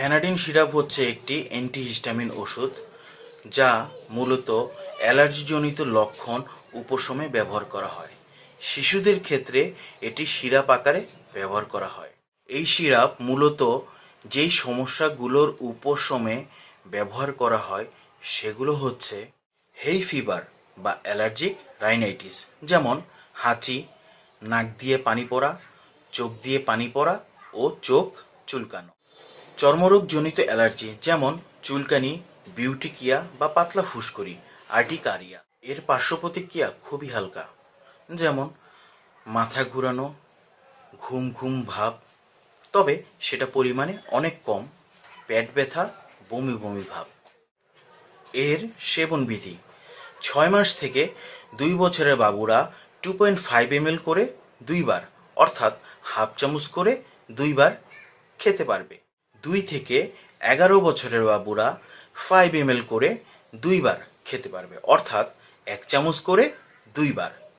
Fenadin syrup হচ্ছে একটি antihistamine ওষুধ যা মূলত অ্যালার্জিজনিত লক্ষণ উপশমে ব্যবহার করা হয়। শিশুদের ক্ষেত্রে এটি সিরাপ আকারে ব্যবহার করা হয়। এই সিরাপ মূলত যেই সমস্যাগুলোর উপশমে ব্যবহার করা হয় সেগুলো হচ্ছে হেই ফিভার বা অ্যালার্জিক রাইনাইটিস যেমন হাঁচি, নাক দিয়ে পানি পড়া, চোখ দিয়ে পানি পড়া ও চোখ চুলকানো। চর্মরোগজনিত অ্যালার্জি, যেমন চুলকানি, বিউটিকিয়া বা পাতলা ফুসকুড়ি, আর্টিকারিয়া। এর পার্শ্ব প্রতিক্রিয়া খুবই হালকা, যেমন মাথা ঘুরানো, ঘুম ঘুম ভাব। তবে সেটা পরিমাণে অনেক কম, পেট ব্যথা, বমি বমি ভাব। এর সেবন বিধি ছয় মাস থেকে দুই বছরের বাবুরা টু পয়েন্ট ফাইভ এম করে দুইবার, অর্থাৎ হাফ চামচ করে দুইবার খেতে পারবে। দুই থেকে এগারো বছরের বাবুরা ফাইভ এম করে দুইবার খেতে পারবে। অর্থাৎ এক চামচ করে দুইবার।